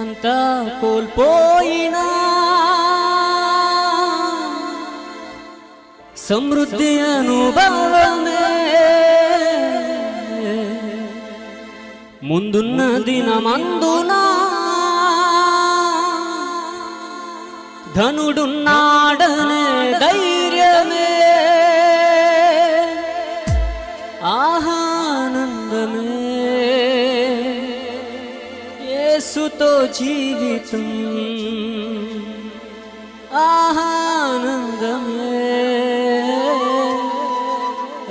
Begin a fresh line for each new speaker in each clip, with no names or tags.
అంతా కోల్పోయినా. సమృద్ధి అనుభవమే. ముందున్న దినమందున ధనుడున్నాడనే ధైర్యమే. యేసుతో జీవితం ఆహానందమే.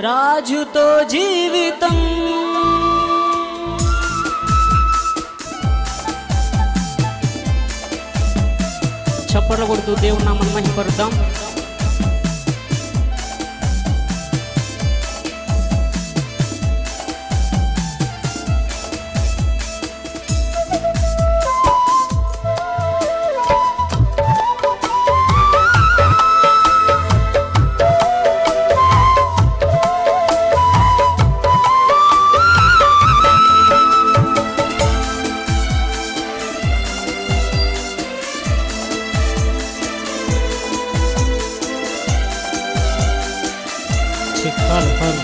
రాజుతో జీవితం. చప్పట్లు కొడుతూ దేవుని నామని మహిపరుద్దాం చెక్ కాల్ కాల్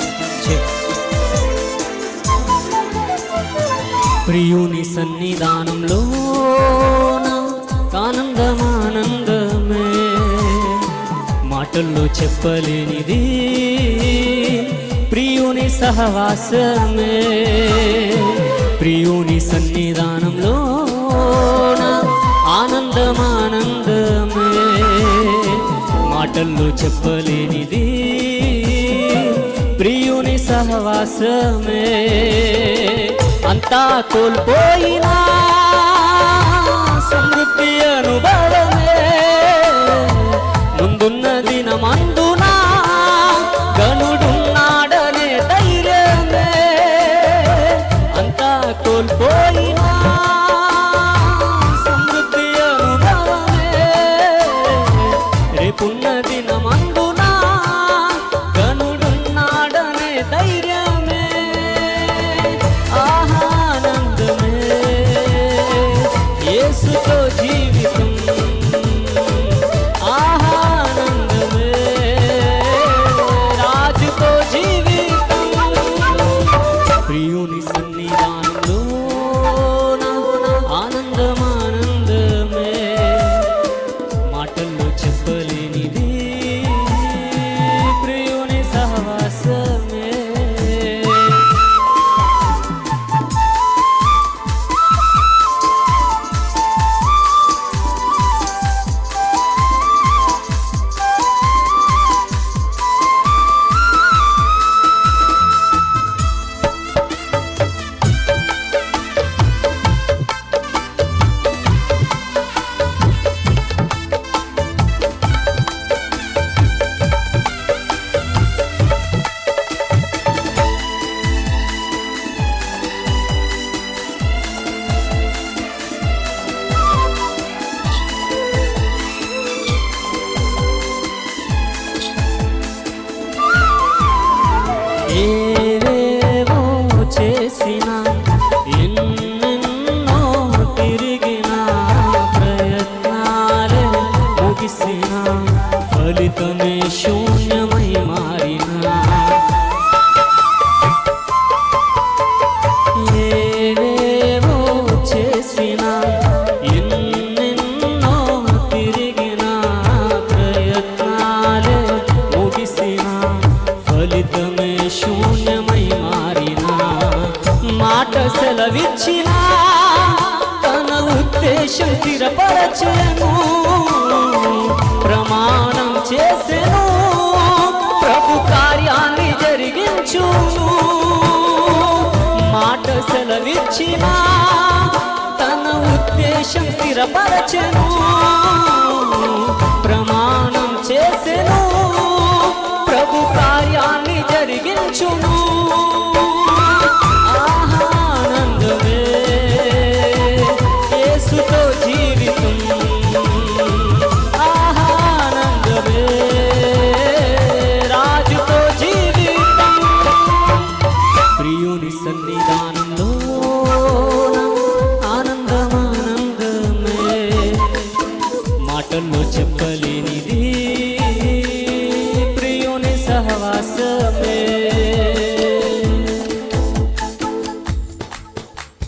ప్రియుని సన్నిధానంలో ఆనందమానందమే. మాటల్లో చెప్పలేనిది ప్రియుని సహవాసమే. ప్రియుని సన్నిధానంలో ఆనందమానందమే. మాటల్లో చెప్పలేనిది ప్రియుని సహవాసమే అంతా కోల్పోయినా సమృద్ధి అనుభవమే. ముందున్న శూన్యమై మారిన మాట సెలవిచ్చిన తన ఉద్దేశం స్థిరపరచెను ప్రమాణం చేసెను ప్రభు కార్యాన్ని జరిగించును మాట సెలవిచ్చిన తన ఉద్దేశం స్థిరపరచెను. మాటల్లో చెప్పలేనిది. ప్రియోని సహవాసమే.